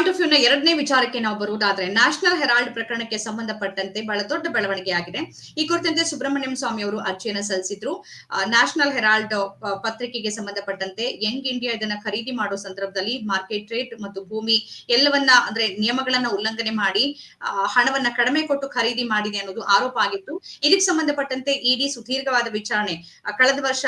Point of view ನ ಎರಡನೇ ವಿಚಾರಕ್ಕೆ ನಾವು ಬರುವುದಾದ್ರೆ ನ್ಯಾಷನಲ್ ಹೆರಾಲ್ಡ್ ಪ್ರಕರಣಕ್ಕೆ ಸಂಬಂಧಪಟ್ಟಂತೆ ಬಹಳ ದೊಡ್ಡ ಬೆಳವಣಿಗೆ ಆಗಿದೆ ಈ ಕುರಿತಂತೆ ಸುಬ್ರಹ್ಮಣ್ಯಂ ಸ್ವಾಮಿ ಅವರು ಅರ್ಜಿಯನ್ನು ಸಲ್ಲಿಸಿದ್ರು. ನ್ಯಾಷನಲ್ ಹೆರಾಲ್ಡ್ ಪತ್ರಿಕೆಗೆ ಸಂಬಂಧಪಟ್ಟಂತೆ ಯಂಗ್ ಇಂಡಿಯಾ ಇದನ್ನ ಖರೀದಿ ಮಾಡೋ ಸಂದರ್ಭದಲ್ಲಿ ಮಾರ್ಕೆಟ್ ರೇಟ್ ಮತ್ತು ಭೂಮಿ ಎಲ್ಲವನ್ನ, ಅಂದ್ರೆ ನಿಯಮಗಳನ್ನ ಉಲ್ಲಂಘನೆ ಮಾಡಿ ಹಣವನ್ನ ಕಡಿಮೆ ಕೊಟ್ಟು ಖರೀದಿ ಮಾಡಿದೆ ಅನ್ನೋದು ಆರೋಪ ಆಗಿತ್ತು. ಇದಕ್ಕೆ ಸಂಬಂಧಪಟ್ಟಂತೆ ಇಡಿ ಸುದೀರ್ಘವಾದ ವಿಚಾರಣೆ. ಕಳೆದ ವರ್ಷ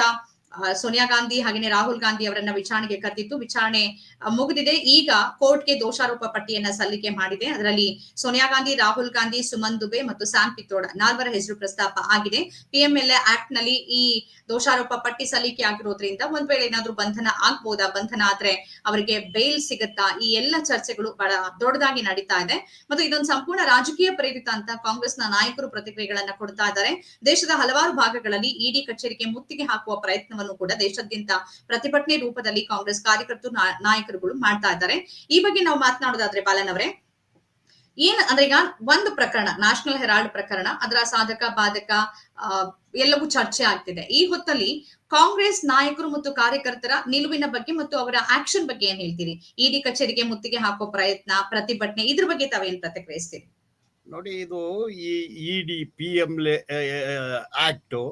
ಸೋನಿಯಾ ಗಾಂಧಿ ಹಾಗೆಯೇ ರಾಹುಲ್ ಗಾಂಧಿ ಅವರನ್ನ ವಿಚಾರಣೆಗೆ ಕರೆದಿತ್ತು ವಿಚಾರಣೆ ಮುಗಿದಿದೆ. ಈಗ ಕೋರ್ಟ್ಗೆ ದೋಷಾರೋಪ ಪಟ್ಟಿಯನ್ನ ಸಲ್ಲಿಕೆ ಮಾಡಿದೆ. ಅದರಲ್ಲಿ ಸೋನಿಯಾ ಗಾಂಧಿ, ರಾಹುಲ್ ಗಾಂಧಿ, ಸುಮನ್ ದುಬೆ ಮತ್ತು ಸ್ಯಾಮ್ ಪಿತ್ತೋಡ ನಾಲ್ವರ ಹೆಸರು ಪ್ರಸ್ತಾಪ ಆಗಿದೆ. ಪಿಎಂಎಲ್ಎ ಆಕ್ಟ್ನಲ್ಲಿ ಈ ದೋಷಾರೋಪ ಪಟ್ಟಿ ಸಲ್ಲಿಕೆ ಆಗಿರೋದ್ರಿಂದ ಒಂದ್ ವೇಳೆ ಏನಾದ್ರೂ ಬಂಧನ ಆಗ್ಬೋದಾ? ಬಂಧನ ಆದ್ರೆ ಅವರಿಗೆ ಬೇಲ್ ಸಿಗತ್ತಾ? ಈ ಎಲ್ಲ ಚರ್ಚೆಗಳು ಬಹಳ ದೊಡ್ಡದಾಗಿ ನಡೀತಾ ಇದೆ. ಮತ್ತು ಇದೊಂದು ಸಂಪೂರ್ಣ ರಾಜಕೀಯ ಪ್ರೇರಿತ ಅಂತ ಕಾಂಗ್ರೆಸ್ನ ನಾಯಕರು ಪ್ರತಿಕ್ರಿಯೆಗಳನ್ನ ಕೊಡ್ತಾ ಇದ್ದಾರೆ. ದೇಶದ ಹಲವಾರು ಭಾಗಗಳಲ್ಲಿ ಇಡಿ ಕಚೇರಿಗೆ ಮುತ್ತಿಗೆ ಹಾಕುವ ಪ್ರಯತ್ನವನ್ನು ಕೂಡ ದೇಶಾದ್ಯಂತ ಪ್ರತಿಭಟನೆ ರೂಪದಲ್ಲಿ ಕಾಂಗ್ರೆಸ್ ಕಾರ್ಯಕರ್ತರು ನಾಯಕರುಗಳು ಮಾಡ್ತಾ ಇದ್ದಾರೆ. ಈ ಬಗ್ಗೆ ನಾವು ಮಾತನಾಡೋದಾದ್ರೆ ಬಾಲನ್ ಅವರೇ, ಏನ್ ಅಂದ್ರೆ ಈಗ ಒಂದು ಪ್ರಕರಣ ನ್ಯಾಷನಲ್ ಹೆರಾಲ್ಡ್ ಪ್ರಕರಣ, ಅದರ ಸಾಧಕ, ಬಾಧಕ ಎಲ್ಲವೂ ಚರ್ಚೆ ಆಗ್ತಿದೆ. ಈ ಹೊತ್ತಲ್ಲಿ ಕಾಂಗ್ರೆಸ್ ನಾಯಕರು ಮತ್ತು ಕಾರ್ಯಕರ್ತರ ನಿಲುವಿನ ಬಗ್ಗೆ ಮತ್ತು ಅವರ ಆಕ್ಷನ್ ಬಗ್ಗೆ ಏನ್ ಹೇಳ್ತೀರಿ? ಇಡಿ ಕಚೇರಿಗೆ ಮುತ್ತಿಗೆ ಹಾಕೋ ಪ್ರಯತ್ನ, ಪ್ರತಿಭಟನೆ, ಇದ್ರ ಬಗ್ಗೆ ತಾವೇನ್ ಪ್ರತಿಕ್ರಿಯಿಸ್ತೀರಿ? ನೋಡಿ, ಇದು ಈ ED P M act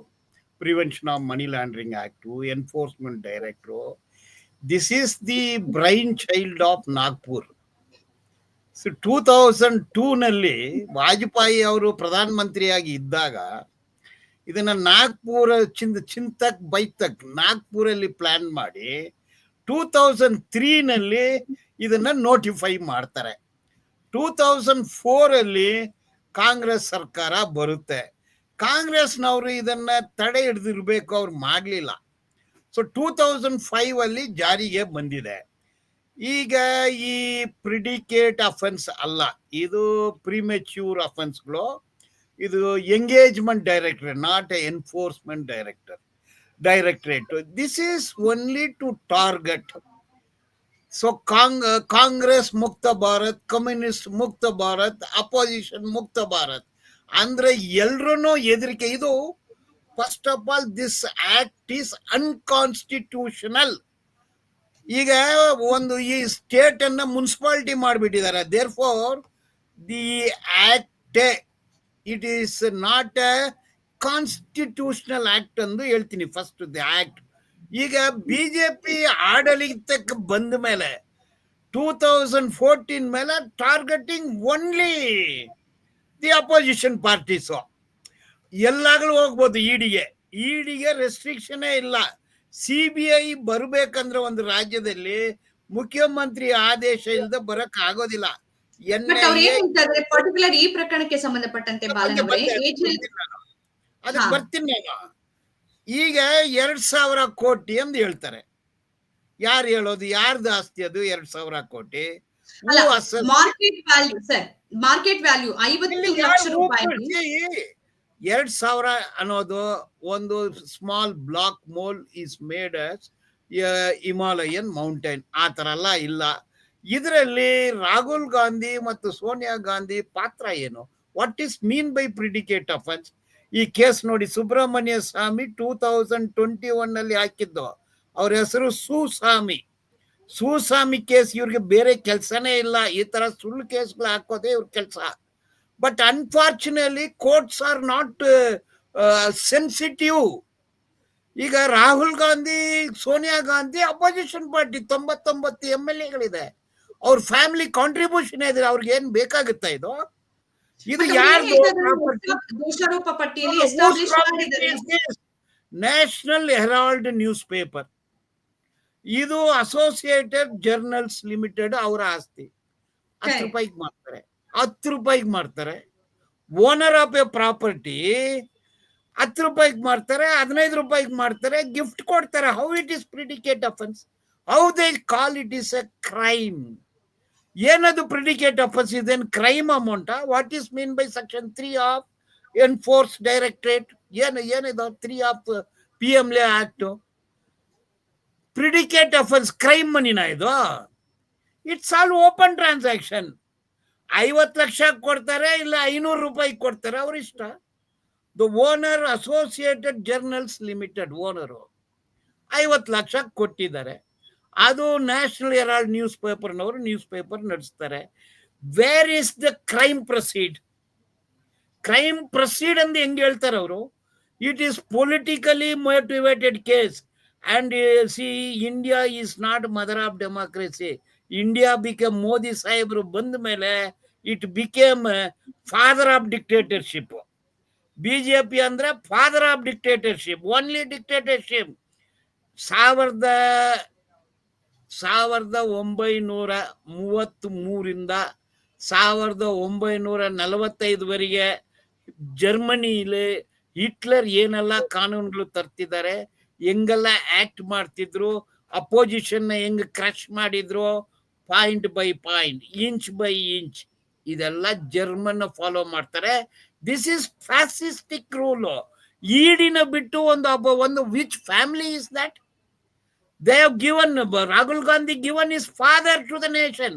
prevention of money laundering act enforcement director this is the brainchild of Nagpur so two thousand ಟೂನಲ್ಲಿ Vajpayee ಅವರು ಪ್ರಧಾನಮಂತ್ರಿಯಾಗಿ ಇದ್ದಾಗ, ಇದನ್ನ ನಾಗ್ಪುರ ಚಿಂದ, ಚಿಂತಕ್, ಬೈತಕ್ ನಾಗ್ಪುರಲ್ಲಿ ಪ್ಲಾನ್ ಮಾಡಿ ಟೂ ತೌಸಂಡ್ ತ್ರೀನಲ್ಲಿ ಇದನ್ನ ನೋಟಿಫೈ ಮಾಡ್ತಾರೆ. ಟೂ ತೌಸಂಡ್ ಫೋರಲ್ಲಿ ಕಾಂಗ್ರೆಸ್ ಸರ್ಕಾರ ಬರುತ್ತೆ. ಕಾಂಗ್ರೆಸ್ನವರು ಇದನ್ನ ತಡೆ ಹಿಡಿದಿರ್ಬೇಕು ಅವ್ರು ಮಾಡಲಿಲ್ಲ. ಸೊ ಟೂ ತೌಸಂಡ್ ಫೈವ್ ಅಲ್ಲಿ ಜಾರಿಗೆ ಬಂದಿದೆ. ಈಗ ಈ ಪ್ರಿಡಿಕೇಟ್ ಅಫೆನ್ಸ್ ಅಲ್ಲ, ಇದು ಪ್ರಿಮೆಚ್ಯೂರ್ ಅಫೆನ್ಸ್ಗಳು ಇದು engagement director not a enforcement director directorate this is only to target so Kong Congress ಮುಕ್ತ ಭಾರತ್ ಕಮ್ಯುನಿಸ್ಟ್ ಮುಕ್ತ ಭಾರತ್ ಅಪೋಸಿಷನ್ ಮುಕ್ತ ಭಾರತ್ ಅಂದ್ರೆ ಎಲ್ರೂ ಹೆದರಿಕೆ. ಇದು first of all this act is unconstitutional ಈಗ ಒಂದು ಈ ಸ್ಟೇಟ್ ಅನ್ನ ಮುನ್ಸಿಪಾಲಿಟಿ ಮಾಡಿಬಿಟ್ಟಿದ್ದಾರೆ. Therefore the act it is not a constitutional act ಎಂದು ಹೇಳ್ತೀನಿ ಫಸ್ಟ್ ದಿ ಆಕ್ಟ್ ಈಗ ಬಿ ಜೆ ಪಿ ಆಡಳಿತಕ್ಕೆ ಬಂದ ಮೇಲೆ ಟೂ ತೌಸಂಡ್ ಫೋರ್ಟೀನ್ ಮೇಲೆ targeting only the opposition parties ಎಲ್ಲಾಗಲೂ ಹೋಗ್ಬೋದು ಇಡಿಗೆ ಇಡಿಗೆ ರೆಸ್ಟ್ರಿಕ್ಷನೇ ಇಲ್ಲ. ಸಿ ಬಿ ಐ ಬರಬೇಕಂದ್ರೆ ಒಂದು ರಾಜ್ಯದಲ್ಲಿ ಮುಖ್ಯಮಂತ್ರಿ ಆದೇಶ ಇಲ್ಲದೆ ಬರಕ್ ಆಗೋದಿಲ್ಲ. ಪರ್ಟಿಕ್ಯುಲರ್ ಈ ಪ್ರಕರಣಕ್ಕೆ ಸಂಬಂಧಪಟ್ಟಂತೆ ಅದಕ್ಕೆ. ಬರ್ತೀನಿ ನಾನು. ಈಗ ಎರಡ್ ಸಾವಿರ ಕೋಟಿ ಅಂತ ಹೇಳ್ತಾರೆ. ಯಾರು ಹೇಳೋದು? ಯಾರ್ದು ಆಸ್ತಿ ಅದು ಎರಡ್ ಸಾವಿರ ಕೋಟಿ? Market value sir market value ಐವತ್ತು ಲಕ್ಷ ರೂಪಾಯಿ? ಎರಡ್ ಸಾವಿರ ಅನ್ನೋದು ಒಂದು small black mole is made Himalayan mountain ಆ ತರ ಎಲ್ಲ ಇಲ್ಲ. ಇದರಲ್ಲಿ ರಾಹುಲ್ ಗಾಂಧಿ ಮತ್ತು ಸೋನಿಯಾ ಗಾಂಧಿ ಪಾತ್ರ ಏನು? What is mean by predicate offence ಈ ಕೇಸ್ ನೋಡಿ Subramanya Swamy two thousand twenty one ಅಲ್ಲಿ ಹಾಕಿದ್ದು. ಅವ್ರ ಹೆಸರು ಸುಸ್ವಾಮಿ ಸುಸ್ವಾಮಿ ಕೇಸ್ ಇವ್ರಿಗೆ ಬೇರೆ ಕೆಲಸನೇ ಇಲ್ಲ ಈ ತರ ಸುಳ್ಳು ಕೇಸ್ಗಳು ಹಾಕೋದೇ ಇವ್ರ ಕೆಲಸ. But unfortunately courts are not sensitive ಈಗ ರಾಹುಲ್ ಗಾಂಧಿ ಸೋನಿಯಾ ಗಾಂಧಿ ಅಪೋಸಿಷನ್ ಪಾರ್ಟಿ ತೊಂಬತ್ತೊಂಬತ್ತು ಎಂ ಎಲ್ ಎಗಳಿದೆ. ಅವ್ರ ಫ್ಯಾಮಿಲಿ ಕಾಂಟ್ರಿಬ್ಯೂಷನ್ ಇದೆ ಅವ್ರಿಗೆ ಏನ್ ಬೇಕಾಗುತ್ತಾ ಇದು? ಇದು ಯಾರು ನ್ಯಾಷನಲ್ ಹೆರಾಲ್ಡ್ ನ್ಯೂಸ್ ಪೇಪರ್ ಇದು ಅಸೋಸಿಯೇಟೆಡ್ ಜರ್ನಲ್ಸ್ ಲಿಮಿಟೆಡ್ ಅವರ ಆಸ್ತಿ. ಹತ್ತು. ರೂಪಾಯಿಗೆ ಮಾಡ್ತಾರೆ. ಹತ್ತು ರೂಪಾಯಿಗೆ ಮಾಡ್ತಾರೆ. ಓನರ್ ಆಫ್ ಎ ಪ್ರಾಪರ್ಟಿ ಹತ್ತು ರೂಪಾಯಿಗೆ ಮಾಡ್ತಾರೆ ಹದಿನೈದು ರೂಪಾಯಿಗೆ ಮಾಡ್ತಾರೆ ಗಿಫ್ಟ್ ಕೊಡ್ತಾರೆ. How it is predicate offence how they call it is a crime ಏನದು ಪ್ರಿಡಿಕೇಟ್ ಅಫೆನ್ಸ್ ಇದೇನು crime ಅಮೌಂಟಾ what is mean by section three of enforce directorate ಏನು ಏನಿದೆ three of P M L act predicate offence crime ಮನಿನ ಇದು. It's all open transaction ಐವತ್ತು ಲಕ್ಷ ಕೊಡ್ತಾರೆ ಇಲ್ಲ ಐನೂರು ರೂಪಾಯಿ ಕೊಡ್ತಾರೆ ಅವರಿಷ್ಟ the owner Associated Journals Limited owner ಐವತ್ತು ಲಕ್ಷ ಕೊಟ್ಟಿದ್ದಾರೆ. ಅದು National Herald news ಪೇಪರ್ನವರು news paper ನಡೆಸ್ತಾರೆ. Where is the crime proceed crime proceed ಅಂತ ಹೆಂಗ್ ಹೇಳ್ತಾರೆ ಅವರು? It is politically motivated case and see India is not mother of democracy. India became ಸಾಹೇಬರು ಬಂದ ಮೇಲೆ it became father of dictatorship. BJP ಅಂದ್ರೆ father of dictatorship only dictatorship ಸಾವಿರದ ಸಾವಿರದ ಒಂಬೈನೂರ ಮೂವತ್ತ್ ಮೂರಿಂದ ಸಾವಿರದ ಒಂಬೈನೂರ ನಲವತ್ತೈದುವರೆಗೆ ಜರ್ಮನಿಲಿ ಹಿಟ್ಲರ್ ಏನೆಲ್ಲ ಕಾನೂನುಗಳು ತರ್ತಿದ್ದಾರೆ? ಹೆಂಗೆಲ್ಲ ಆಕ್ಟ್ ಮಾಡ್ತಿದ್ರು ಅಪೋಸಿಷನ್ ಹೆಂಗ್ ಕ್ರಶ್ ಮಾಡಿದ್ರು point by point inch by inch ಇದೆಲ್ಲ ಜರ್ಮನ್ ಫಾಲೋ ಮಾಡ್ತಾರೆ. ದಿಸ್ ಇಸ್ ಫ್ಯಾಸಿಸ್ಟಿಕ್ ರೂಲ್ ಈಡಿನ ಬಿಟ್ಟು ಒಂದು ಒಬ್ಬ, ಒಂದು which family is that they have given Rahul Gandhi given is father to the nation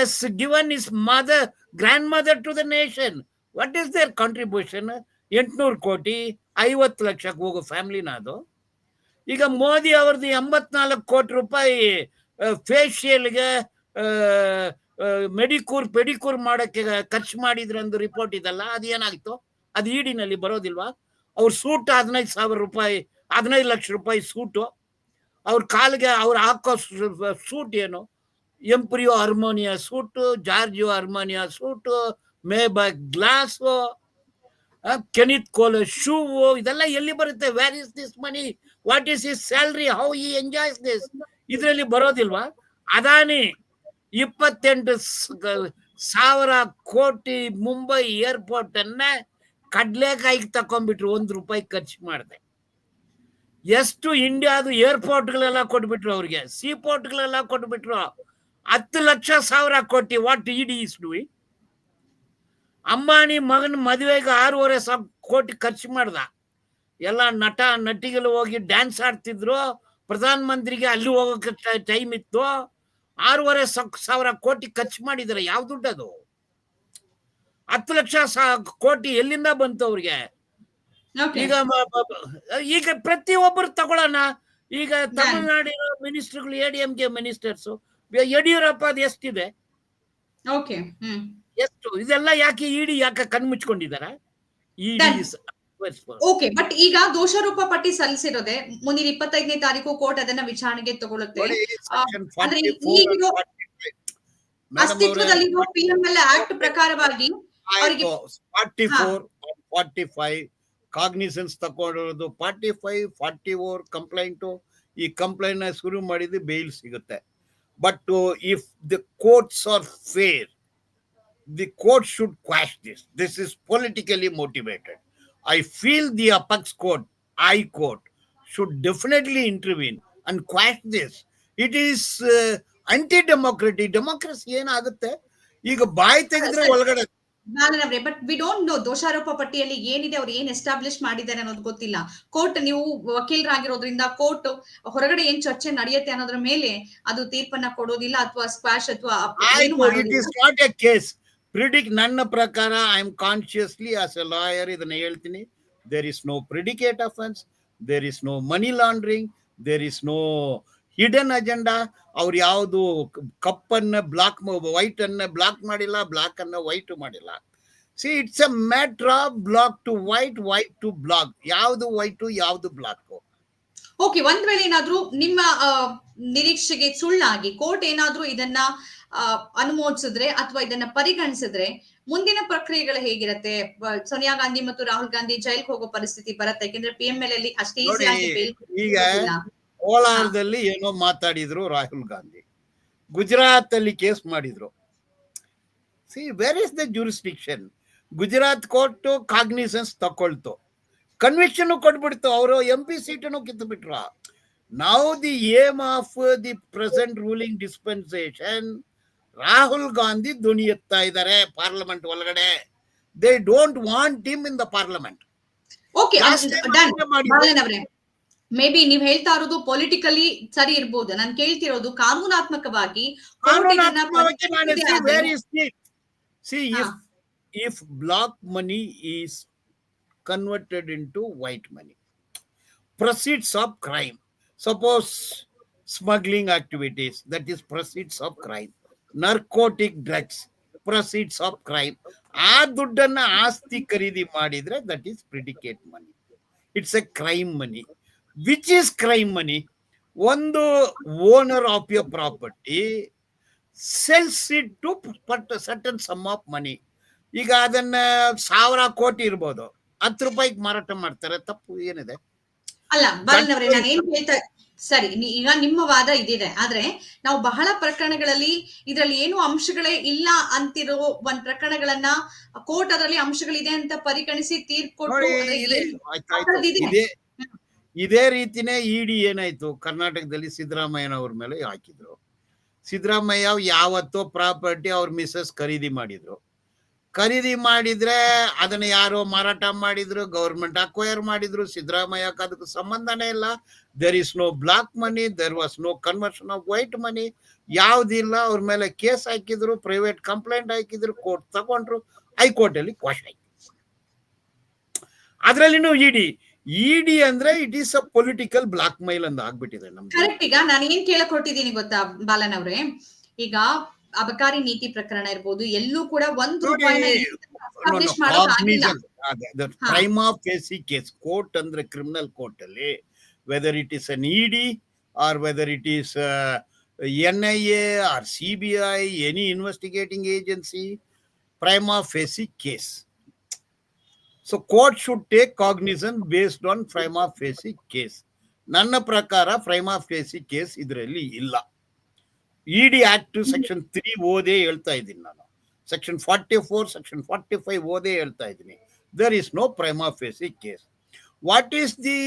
is given is mother grandmother to the nation what is their contribution ಎಂಟುನೂರು ಕೋಟಿ, ಐವತ್ತು ಲಕ್ಷಕ್ಕೆ ಹೋಗೋ ಫ್ಯಾಮಿಲಿನ ಅದು. ಈಗ ಮೋದಿ ಅವ್ರದ್ದು ಎಂಬತ್ನಾಲ್ಕು ಕೋಟಿ ರೂಪಾಯಿ ಫೇಶಿಯಲ್ಗೆ ಮೆಡಿಕೂರ್ ಪೆಡಿಕೂರ್ ಮಾಡಕ್ಕೆ ಖರ್ಚು ಮಾಡಿದ್ರೆ ಒಂದು ರಿಪೋರ್ಟ್ ಇದಲ್ಲ, ಅದು ಏನಾಗಿತ್ತು ಅದು ಈಡಿನಲ್ಲಿ ಬರೋದಿಲ್ವಾ? ಅವ್ರ ಸೂಟ್ ಹದಿನೈದು ಸಾವಿರ ರೂಪಾಯಿ, ಹದಿನೈದು ಲಕ್ಷ ರೂಪಾಯಿ ಸೂಟು. ಅವ್ರ ಕಾಲಿಗೆ ಅವ್ರು ಹಾಕೋ ಸೂಟ್ ಏನು? Emporio Armani suit Giorgio Armani suit Maybach glass Kenneth Cole shoe ಇದೆಲ್ಲ ಎಲ್ಲಿ ಬರುತ್ತೆ? Where is this money what is is salary how he enjoys this ಇದರಲ್ಲಿ ಬರೋದಿಲ್ವಾ? ಅದಾನಿ ಇಪ್ಪತ್ತೆಂಟು ಸಾವಿರ ಕೋಟಿ ಮುಂಬೈ ಏರ್ಪೋರ್ಟ್ ಅನ್ನ ಕಡ್ಲೆಕಾಯಿಗೆ ತಕೊಂಡ್ಬಿಟ್ರು. ಒಂದು ರೂಪಾಯಿ ಖರ್ಚು ಮಾಡಿದೆ. ಎಷ್ಟು ಇಂಡಿಯಾದು ಏರ್ಪೋರ್ಟ್ಗಳೆಲ್ಲ ಕೊಟ್ಬಿಟ್ರು ಅವ್ರಿಗೆ. ಸೀಪೋರ್ಟ್ಗಳೆಲ್ಲ ಕೊಟ್ಬಿಟ್ರು. ಹತ್ತು ಲಕ್ಷ ಸಾವಿರ ಕೋಟಿ. What ED is doing Ambani ಮಗನ ಮದುವೆಗೆ ಆರೂವರೆ ಸಾವಿರ ಕೋಟಿ ಖರ್ಚು ಮಾಡ್ದ. ಎಲ್ಲ ನಟ ನಟಿಗಳು ಹೋಗಿ ಡ್ಯಾನ್ಸ್ ಆಡ್ತಿದ್ರು. ಪ್ರಧಾನ ಮಂತ್ರಿಗೆ ಅಲ್ಲಿ ಹೋಗೋಕೆ ಟೈಮ್ ಇತ್ತು. ಆರೂವರೆ ಸಾವಿರ ಕೋಟಿ ಖರ್ಚು ಮಾಡಿದ್ದಾರೆ ಯಾವ ದುಡ್ಡದು ಹತ್ತು ಲಕ್ಷ ಸಾ- ಕೋಟಿ ಎಲ್ಲಿಂದ ಬಂತು ಅವ್ರಿಗೆ? ಈಗ ಈಗ ಪ್ರತಿಯೊಬ್ಬರು ತಗೊಳ್ಳೋಣ. ಈಗ ತಮಿಳುನಾಡಿನ ಮಿನಿಸ್ಟರ್ಗಳು A D M K ministers. Yediyurappa ಅದು ಎಷ್ಟಿದೆ? ಓಕೆ ಎಷ್ಟು? ಇದೆಲ್ಲ ಯಾಕೆ ಇಡಿ ಯಾಕೆ ಕಣ್ಣು ಮುಚ್ಕೊಂಡಿದ್ದಾರೆ? ಓಕೆ ಬಟ್ ಈಗ ದೋಷಾರೋಪ ಪಟ್ಟಿ ಸಲ್ಲಿಸಿರೋದೆ ಮುಂದಿನ ಇಪ್ಪತ್ತೈದನೇ ತಾರೀಕು ಕೋರ್ಟ್ ಅದನ್ನ ವಿಚಾರಣೆಗೆ ತಗೊಳುತ್ತೆ ಅಸ್ತಿತ್ವದಲ್ಲಿರುವ ಪಿ ಎಂ ಎಲ್ ಆಕ್ಟ್ ಪ್ರಕಾರವಾಗಿ ಫಾರ್ಟಿ ಹಾ. ಫೋರ್ ಫಾರ್ಟಿ ಫೈವ್ ಕಾಗ್ನಿಸೆನ್ಸ್ ತಗೊಂಡಿರೋದು forty five forty four complaint ಈ ಕಂಪ್ಲೇಂಟ್ ಶುರು ಮಾಡಿದ್ರೆ ಬೇಲ್ ಸಿಗುತ್ತೆ. But if the courts are fair the court should quash this this is politically motivated I feel the apex court I court should definitely intervene and quash this. It is uh, anti-democratic. Democracy ಏನಾಗುತ್ತೆ ಈಗ ಬಾಯಿ ತೆಗೆದ್ರೆ ಸರಿ. ಒಳಗಡೆ ನಾನವ್ರೆ but we don't know ದೋಷಾರೋಪ ಪಟ್ಟಿಯಲ್ಲಿ ಏನಿದೆ ಅವ್ರು ಏನ್ ಎಸ್ಟಾಬ್ಲಿಷ್ ಮಾಡಿದ್ದಾರೆ ಅನ್ನೋದು ಗೊತ್ತಿಲ್ಲ ಕೋರ್ಟ್ ನೀವು ವಕೀಲರಾಗಿರೋದ್ರಿಂದ ಕೋರ್ಟ್ ಹೊರಗಡೆ ಏನ್ ಚರ್ಚೆ ನಡೆಯುತ್ತೆ ಅನ್ನೋದ್ರ ಮೇಲೆ ಅದು ತೀರ್ಪನ್ನ ಕೊಡೋದಿಲ್ಲ ಅಥವಾ ಸ್ಕ್ವಾಶ್ ಅಥವಾ ಪ್ರಿಡಿಕ್ ನನ್ನ ಪ್ರಕಾರ I am consciously as a lawyer ಇದನ್ನ ಹೇಳ್ತೀನಿ. There is no predicate offence there is no money laundering there is no hidden agenda ಅವ್ರು ಯಾವುದು ಕಪ್ಪನ್ನು ಬ್ಲಾಕ್ ವೈಟ್ ಅನ್ನ ಬ್ಲಾಕ್ ಮಾಡಿಲ್ಲ ಬ್ಲಾಕ್ ಅನ್ನ ವೈಟ್ ಮಾಡಿಲ್ಲ. See it's a matter of black to white white to black ಯಾವುದು white ಯಾವುದು black okay ಒಂದ್ ವೇಳೆ ಏನಾದ್ರೂ ನಿಮ್ಮ ನಿರೀಕ್ಷೆಗೆ ಸುಳ್ಳಾಗಿ ಕೋರ್ಟ್ ಏನಾದ್ರೂ ಇದನ್ನ ಅನುಮೋದಿಸಿದ್ರೆ ಅಥವಾ ಇದನ್ನ ಪರಿಗಣಿಸಿದ್ರೆ ಮುಂದಿನ ಪ್ರಕ್ರಿಯೆಗಳು ಹೇಗಿರುತ್ತೆ? ಸೋನಿಯಾ ಗಾಂಧಿ ಮತ್ತು ರಾಹುಲ್ ಗಾಂಧಿ ಜೈಲ್ಗೆ ಹೋಗೋ ಪರಿಸ್ಥಿತಿ ಬರುತ್ತೆ. ಯಾಕಂದ್ರೆ ಪಿ ಎಂ ಎಲ್ ಅಲ್ಲಿ ಅಷ್ಟೇ ಈಗ ಕೋಲಾರದಲ್ಲಿ ಏನೋ ಮಾತಾಡಿದ್ರು ರಾಹುಲ್ ಗಾಂಧಿ. ಗುಜರಾತ್ ಅಲ್ಲಿ ಕೇಸ್ ಮಾಡಿದ್ರು. See where is the jurisdiction Gujarat court cognizance ತಕೊಳ್ತು. Conviction ಕೊಟ್ಬಿಡ್ತು. ಅವರು ಎಂ ಪಿ ಸೀಟನ್ನು ಕಿತ್ತು ಬಿಟ್ರು ನಾವು the aim of the present ruling dispensation Rahul Gandhi ಧ್ವನಿ ಎತ್ತಾ ಇದ್ದಾರೆ ಪಾರ್ಲಿಮೆಂಟ್ ಒಳಗಡೆ. They don't want him in the parliament maybe ನೀವ್ ಹೇಳ್ತಾ ಇರೋದು ಪೊಲಿಟಿಕಲಿ ಸರಿ ಇರ್ಬೋದು. ನಾನು ಕೇಳ್ತಿರೋದು ಕಾನೂನಾತ್ಮಕವಾಗಿ if black money is converted into white money proceeds of crime suppose smuggling activities that is proceeds of money proceeds drugs proceeds of crime. ಆ ದುಡ್ಡನ್ನ ಆಸ್ತಿ ಖರೀದಿ ಮಾಡಿದ್ರೆ that is predicate money it's a crime money which is crime money ಒಂದು owner of your property sells it to put certain sum of money ಈಗ ಅದನ್ನ ಸಾವಿರ ಕೋಟಿ ಇರ್ಬೋದು. ಹತ್ತು ರೂಪಾಯಿಗೆ ಮಾರಾಟ ಮಾಡ್ತಾರೆ. ತಪ್ಪು, ಏನಿದೆ? ಅಲ್ಲ ಬಾಲನವರೇ ನಾನು ಏನ್ ಹೇಳ್ತಾ ಸರಿ ಈಗ ನಿಮ್ಮ ವಾದ ಇದಿದೆ. ಆದ್ರೆ ನಾವು ಬಹಳ ಪ್ರಕರಣಗಳಲ್ಲಿ ಇದರಲ್ಲಿ ಏನು ಅಂಶಗಳೇ ಇಲ್ಲ ಅಂತಿರೋ ಒಂದ್ ಪ್ರಕರಣಗಳನ್ನ ಕೋರ್ಟ್ ಅದರಲ್ಲಿ ಅಂಶಗಳಿದೆ ಅಂತ ಪರಿಗಣಿಸಿ ತೀರ್ಪು ಕೊಟ್ಟು. ಇದೇ. ಇದೇ ರೀತಿನೇ ಇಡಿ ಏನಾಯ್ತು? ಕರ್ನಾಟಕದಲ್ಲಿ ಸಿದ್ದರಾಮಯ್ಯನವ್ರ ಮೇಲೆ ಹಾಕಿದ್ರು. ಸಿದ್ದರಾಮಯ್ಯ ಯಾವತ್ತೋ ಪ್ರಾಪರ್ಟಿ ಅವ್ರ ಮಿಸಸ್ ಖರೀದಿ ಮಾಡಿದ್ರು. ಖರೀದಿ ಮಾಡಿದ್ರೆ ಅದನ್ನ ಯಾರೋ ಮಾರಾಟ ಮಾಡಿದ್ರು ಗೌರ್ಮೆಂಟ್ ಅಕ್ವೈರ್ ಮಾಡಿದ್ರು, ಸಿದ್ದರಾಮಯ್ಯ ಅದಕ್ಕೆ ಸಂಬಂಧನೇ ಇಲ್ಲ. There is no black money there was no conversion of white money ಯಾವ್ದಿಲ್ಲ ಅವ್ರ ಮೇಲೆ ಕೇಸ್ ಹಾಕಿದ್ರು ಪ್ರೈವೇಟ್ ಕಂಪ್ಲೇಂಟ್ ಹಾಕಿದ್ರು ಕೋರ್ಟ್ ತಗೊಂಡ್ರು ಹೈಕೋರ್ಟ್ ಅಲ್ಲಿ ಕ್ವಾಶ್ ಆಯ್ತು ಅದ್ರಲ್ಲಿನೂ ಇಡಿ ಇಡಿ ಅಂದ್ರೆ it is a political blackmail ಅಂತ ಆಗ್ಬಿಟ್ಟಿದೆ ನಮ್ಗೆ ಈಗ ನಾನು ಏನ್ ಗೊತ್ತಾ ಬಾಲನವ್ರೆ ಈಗ ಅಬಕಾರಿ ನೀತಿ ಪ್ರಕರಣ ಇರ್ಬೋದು ಎಲ್ಲೂ ಕೂಡ ಒಂದು ರೂಪಾಯಿ ಆಫ್ ಫೇಸಿ ಕೇಸ್ ಕೋರ್ಟ್ ಅಂದ್ರೆ ಕ್ರಿಮಿನಲ್ ಕೋರ್ಟ್ ಅಲ್ಲಿ whether it is an ED or whether it is N I A or C B I any investigating agency prime of facie case so court should take cognizance based on prime of facie case ನನ್ನ ಪ್ರಕಾರ prime of facie case ಇದರಲ್ಲಿ ಇಲ್ಲ. ED act section three ಓದೇ ಹೇಳ್ತಾ ಇದ್ದೀನಿ ನಾನು. Section forty four section forty five ಓದೇ ಹೇಳ್ತಾ ಇದ್ದೀನಿ. There is no prime facie case what is the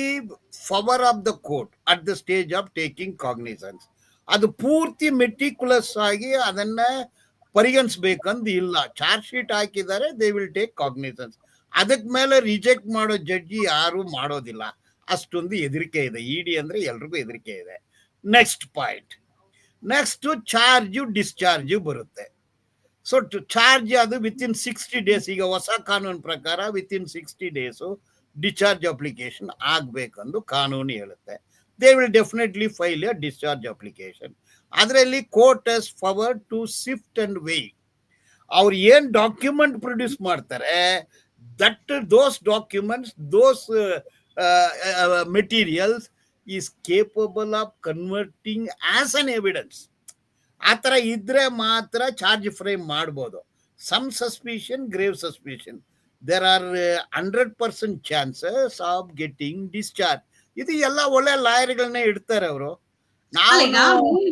power of the court at the stage of taking cognizance ಅದು ಪೂರ್ತಿ ಮೆಟಿಕ್ಯುಲಸ್ ಆಗಿ ಅದನ್ನ ಪರಿಗಣಿಸ್ಬೇಕಂದು ಇಲ್ಲ. ಚಾರ್ಜ್ ಶೀಟ್ ಹಾಕಿದ್ದಾರೆ ದೇ ವಿಲ್ ಟೇಕ್ ಕಾಗ್ನಿಸನ್ಸ್ ಅದಕ್ಕೆ ಮೇಲೆ ರಿಜೆಕ್ಟ್ ಮಾಡೋ ಜಡ್ಜಿ ಯಾರು ಮಾಡೋದಿಲ್ಲ. ಅಷ್ಟೊಂದು ಹೆದರಿಕೆ ಇದೆ. ಇಡಿ ಅಂದ್ರೆ ಎಲ್ರಿಗೂ ಹೆದರಿಕೆ ಇದೆ. Next point next charge discharge ಬರುತ್ತೆ. ಸೊ ಚಾರ್ಜ್ ಅದು ವಿತ್ ಇನ್ ಸಿಕ್ಸ್ಟಿ ಡೇಸ್ ಈಗ ಹೊಸ ಕಾನೂನು ಪ್ರಕಾರ within sixty days discharge application ಆಗಬೇಕೆಂದು ಕಾನೂನು ಹೇಳುತ್ತೆ. They will definitely file a discharge application ಅದರಲ್ಲಿ court is power to sift and weigh ಅವ್ರು ಏನು ಡಾಕ್ಯುಮೆಂಟ್ ಪ್ರೊಡ್ಯೂಸ್ ಮಾಡ್ತಾರೆ that those documents those materials is capable of converting as an evidence ಆ ಥರ ಇದ್ರೆ ಮಾತ್ರ ಚಾರ್ಜ್ ಫ್ರೇಮ್ ಮಾಡ್ಬೋದು. Some suspicion grave suspicion there are hundred percent chances of getting discharge ಇದು ಎಲ್ಲ ಒಳ್ಳೆ ಲಾಯರ್ಗಳನ್ನೇ ಇಡ್ತಾರೆ ಅವರು.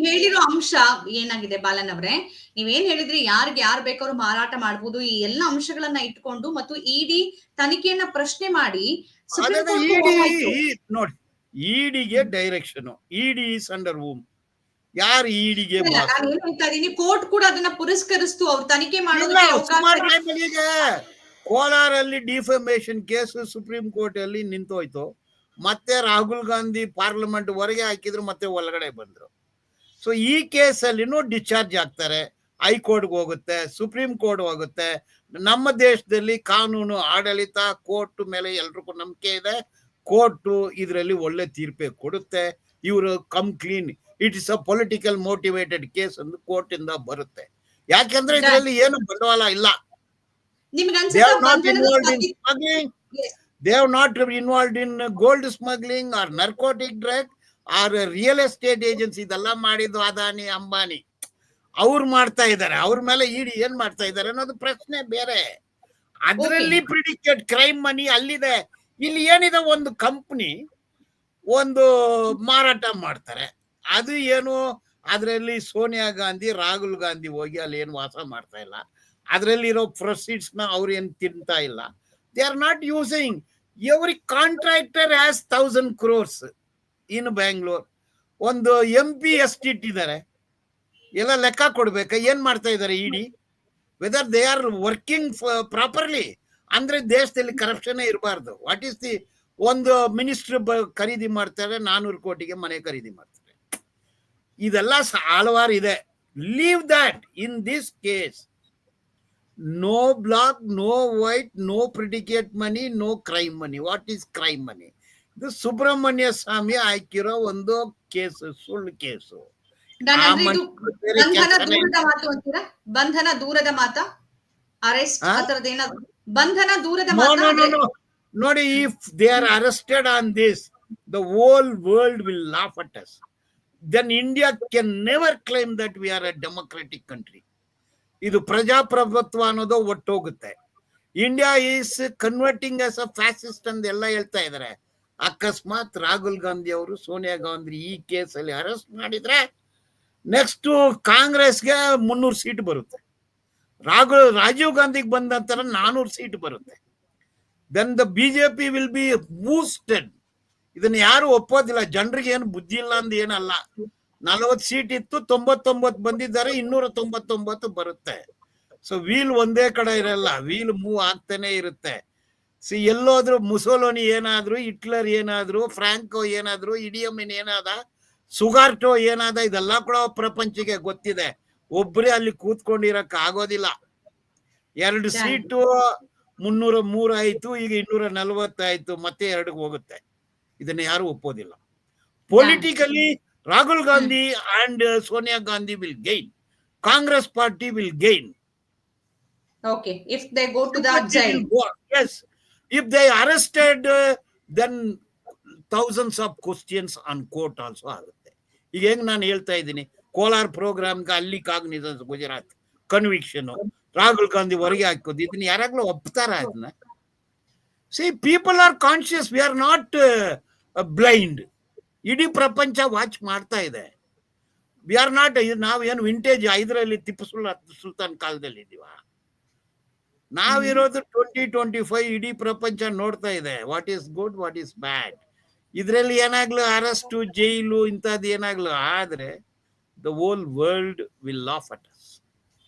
ಹೇಳಿರೋ ಅಂಶ ಏನಾಗಿದೆ ಬಾಲನ್ ಅವ್ರೆ? ನೀವೇನ್ ಹೇಳಿದ್ರಿ? ಯಾರಿಗೆ ಯಾರು ಬೇಕಾದ್ರೂ ಮಾರಾಟ ಮಾಡಬಹುದು ಈ ಎಲ್ಲ ಅಂಶಗಳನ್ನ ಇಟ್ಕೊಂಡು ಮತ್ತು ಇಡಿ ತನಿಖೆಯನ್ನ ಪ್ರಶ್ನೆ ಮಾಡಿ. ನೋಡಿ ಇಡಿಗೆ direction ED is under whom ಯಾರು ಇಡಿಗೆ ಕೋರ್ಟ್ ಕೂಡ ಅದನ್ನ ಪುರಸ್ಕರಿಸ್ತು. ಅವ್ರು ತನಿಖೆ ಈಗ ಕೋಲಾರಲ್ಲಿ ಡಿಫಮೇಶನ್ ಕೇಸ್ ಸುಪ್ರೀಂ ಕೋರ್ಟ್ ಅಲ್ಲಿ ನಿಂತೋಯ್ತು. ಮತ್ತೆ ರಾಹುಲ್ ಗಾಂಧಿ ಪಾರ್ಲಿಮೆಂಟ್ ಹೊರಗೆ ಹಾಕಿದ್ರು ಮತ್ತೆ ಒಳಗಡೆ ಬಂದ್ರು. ಸೊ ಈ ಕೇಸಲ್ಲಿನೂ ಡಿಸ್ಚಾರ್ಜ್ ಆಗ್ತಾರೆ. ಹೈಕೋರ್ಟ್ಗೆ ಹೋಗುತ್ತೆ ಸುಪ್ರೀಂ ಕೋರ್ಟ್ ಹೋಗುತ್ತೆ. ನಮ್ಮ ದೇಶದಲ್ಲಿ ಕಾನೂನು ಆಡಳಿತ ಕೋರ್ಟ್ ಮೇಲೆ ಎಲ್ರಿಗೂ ನಂಬಿಕೆ ಇದೆ. ಕೋರ್ಟು ಇದರಲ್ಲಿ ಒಳ್ಳೆ ತೀರ್ಪೇ ಕೊಡುತ್ತೆ. ಇವರು come clean it is a political motivated case ಅಂತ ಕೋರ್ಟ್ ಇಂದ ಬರುತ್ತೆ. ಯಾಕೆಂದ್ರೆ ಇದರಲ್ಲಿ ಏನು ಬಂಡವಾಳ ಇಲ್ಲ. They've not involve in gold smuggling or narcotic drug or real estate agency ಇದೆಲ್ಲ ಮಾಡಿದ್ದು ಅದಾನಿ ಅಂಬಾನಿ ಅವ್ರು ಮಾಡ್ತಾ ಇದ್ದಾರೆ. ಅವ್ರ ಮೇಲೆ ಇಡಿ ಏನ್ ಮಾಡ್ತಾ ಇದ್ದಾರೆ ಅನ್ನೋದು ಪ್ರಶ್ನೆ ಬೇರೆ. ಅದರಲ್ಲಿ ಪ್ರಿಡಿಕ್ಟೆಡ್ ಕ್ರೈಮ್ ಮನಿ ಅಲ್ಲಿದೆ. ಇಲ್ಲಿ ಏನಿದೆ ಒಂದು ಕಂಪ್ನಿ ಒಂದು ಮಾರಾಟ ಮಾಡ್ತಾರೆ. ಅದು ಏನು? ಅದರಲ್ಲಿ ಸೋನಿಯಾ ಗಾಂಧಿ, ರಾಹುಲ್ ಗಾಂಧಿ ಹೋಗಿ ಅಲ್ಲಿ ಏನು ವಾಸ ಮಾಡ್ತಾ ಇಲ್ಲ. ಅದರಲ್ಲಿರೋ ಪ್ರೊಸೀಡ್ಸ್ನ ಅವ್ರು ಏನು ತಿಂತಾ ಇಲ್ಲ. They are not using every contractor as thousand crores in Bangalore ಒಂದು ಎಂ ಪಿ ಎಷ್ಟು ಇಟ್ಟಿದ್ದಾರೆ. ಎಲ್ಲ ಲೆಕ್ಕ ಕೊಡ್ಬೇಕಾ? ಏನು ಮಾಡ್ತಾ ಇದ್ದಾರೆ ED whether they are working properly ಅಂದ್ರೆ ದೇಶದಲ್ಲಿ ಕರಪ್ಷನ್ ಇರಬಾರ್ದು. ವಾಟ್ ಈಸ್ ದಿ ಒಂದು ಮಿನಿಸ್ಟರ್ ಖರೀದಿ ಮಾಡ್ತಾರೆ ನಾನೂರು ಕೋಟಿಗೆ ಮನೆ ಖರೀದಿ ಮಾಡ್ತಾರೆ. ಇದೆಲ್ಲ ಹಲವಾರು ಇದೆ. Leave that in this case no black no white no predicate money no crime money what is crime money ಇದು ಸುಬ್ರಹ್ಮಣ್ಯ ಸ್ವಾಮಿ ಹಾಕಿರೋ ಒಂದು ಕೇಸು ಸುಳ್ಳು ಕೇಸು. ಬಂಧನ ದೂರದ ಮಾತ ಅರೆಸ್ಟ್ ಬಂಧನ ದೂರದ. ನೋಡಿ if they are arrested on this the whole world will laugh at us then India can never claim that we are a democratic country ಇದು ಪ್ರಜಾಪ್ರಭುತ್ವ ಅನ್ನೋದು ಒಟ್ಟೋಗುತ್ತೆ. India is converting as a fascist ಅಂತ ಎಲ್ಲ ಹೇಳ್ತಾ ಇದಾರೆ. ಅಕಸ್ಮಾತ್ ರಾಹುಲ್ ಗಾಂಧಿ ಅವರು ಸೋನಿಯಾ ಗಾಂಧಿ ಈ ಕೇಸಲ್ಲಿ ಅರೆಸ್ಟ್ ಮಾಡಿದ್ರೆ ನೆಕ್ಸ್ಟ್ ಕಾಂಗ್ರೆಸ್ಗೆ ಮುನ್ನೂರು ಸೀಟ್ ಬರುತ್ತೆ. ರಾಘು, ರಾಜೀವ್ ಗಾಂಧಿಗೆ ಬಂದ ನಂತರ ನಾನೂರು ಸೀಟ್ ಬರುತ್ತೆ. Then the BJP will be boosted ಇದನ್ನ ಯಾರು ಒಪ್ಪೋದಿಲ್ಲ. ಜನರಿಗೆ ಏನು ಬುದ್ಧಿ ಇಲ್ಲ ಅಂದ ಏನಲ್ಲ. ನಲವತ್ತು ಸೀಟ್ ಇತ್ತು, ತೊಂಬತ್ತೊಂಬತ್ತು ಬಂದಿದ್ದಾರೆ ಇನ್ನೂರ ತೊಂಬತ್ತೊಂಬತ್ತು ಬರುತ್ತೆ. ಸೊ ವೀಲ್ ಒಂದೇ ಕಡೆ ಇರಲ್ಲ. ವೀಲ್ ಮೂವ್ ಆಗ್ತಾನೆ ಇರುತ್ತೆ. ಸಿ ಎಲ್ಲೋದ್ರು ಮುಸೋಲೋನಿ ಏನಾದ್ರು, ಹಿಟ್ಲರ್ ಏನಾದ್ರು, ಫ್ರಾಂಕೋ ಏನಾದ್ರು ಇಡಿಯಮಿನ್ ಏನಾದ, ಸುಗಾರ್ಟೋ ಏನಾದ, ಇದೆಲ್ಲ ಕೂಡ ಪ್ರಪಂಚಕ್ಕೆ ಗೊತ್ತಿದೆ. ಒಬ್ಬರೇ ಅಲ್ಲಿ ಕೂತ್ಕೊಂಡಿರಕ್ ಆಗೋದಿಲ್ಲ. ಎರಡು ಸೀಟು ಮುನ್ನೂರ ಮೂರು ಆಯ್ತು ಈಗ ಇನ್ನೂರ ನಲ್ವತ್ತಾಯ್ತು ಮತ್ತೆ ಎರಡಿಗೆ ಹೋಗುತ್ತೆ. ಇದನ್ನ ಯಾರು ಒಪ್ಪೋದಿಲ್ಲ. Politically Rahul Gandhi and Sonia Gandhi will gain Congress party will gain okay if they go to the jail yes. If they arrested uh, then thousands of questions on court also ಆಗುತ್ತೆ. ಈಗ ಹೆಂಗ್ ನಾನು ಹೇಳ್ತಾ ಇದ್ದೀನಿ? ಕೋಲಾರ್ ಪ್ರೋಗ್ರಾಮ್ಗೆ ಅಲ್ಲಿ cognizance Gujarat. Conviction Rahul Gandhi ಹೊರಗೆ ಹಾಕೋದು ಇದನ್ನ ಯಾರಾಗ್ಲೂ ಒಪ್ತಾರ ಅದನ್ನ? See people are conscious we are not blind ಇಡೀ ಪ್ರಪಂಚ ವಾಚ್ ಮಾಡ್ತಾ ಇದೆ. ವಿ ಆರ್ ನಾಟ್ ನಾವೇನು ವಿಂಟೇಜ್ ಐದರಲ್ಲಿ ತಿಪ್ಪು ಸುಲ್ತಾನ್ ಕಾಲದಲ್ಲಿ ಇದೀವ? ನಾವಿರೋದು ಟ್ವೆಂಟಿ ಟ್ವೆಂಟಿ ಫೈವ್ ಇಡೀ ಪ್ರಪಂಚ ನೋಡ್ತಾ ಇದೆ. What is good what is bad ಇದರಲ್ಲಿ ಏನಾಗ್ಲೂ ಅರೆಸ್ಟು ಜೈಲು ಇಂಥದ್ದು ಏನಾಗ್ಲೂ. ಆದ್ರೆ the whole world will laugh at us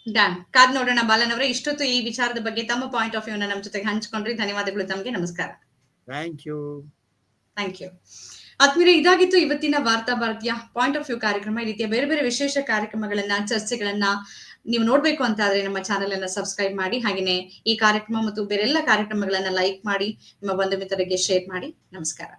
done ಕಾದ್ ನೋಡೋಣ ಬಾಲನ್ ಅವರೇ ಇಷ್ಟೊತ್ತು ಈ ವಿಚಾರದ ಬಗ್ಗೆ ತಮ್ಮ ಪಾಯಿಂಟ್ ಆಫ್ ವ್ಯೂ ನಮ್ಮ ಜೊತೆಗೆ ಹಂಚ್ಕೊಂಡ್ರಿ. ಧನ್ಯವಾದಗಳು ತಮಗೆ. ನಮಸ್ಕಾರ. ಥ್ಯಾಂಕ್ ಯು ಥ್ಯಾಂಕ್ ಯು ಇದಾಗಿತ್ತು ಇವತ್ತಿನ ವಾರ್ತಾ ಭಾರತೀಯ ಪಾಯಿಂಟ್ ಆಫ್ ವ್ಯೂ ಕಾರ್ಯಕ್ರಮ. ಈ ರೀತಿಯ ಬೇರೆ ಬೇರೆ ವಿಶೇಷ ಕಾರ್ಯಕ್ರಮಗಳನ್ನ ಚರ್ಚೆಗಳನ್ನ ನೀವು ನೋಡ್ಬೇಕು ಅಂತ ಆದ್ರೆ ನಮ್ಮ ಚಾನೆಲ್ ಅನ್ನ ಸಬ್ಸ್ಕ್ರೈಬ್ ಮಾಡಿ. ಹಾಗೆಯೇ ಈ ಕಾರ್ಯಕ್ರಮ ಮತ್ತು ಬೇರೆಲ್ಲ ಕಾರ್ಯಕ್ರಮಗಳನ್ನ ಲೈಕ್ ಮಾಡಿ ನಿಮ್ಮ ಬಂಧು ಮಿತ್ರರಿಗೆ ಶೇರ್ ಮಾಡಿ. ನಮಸ್ಕಾರ.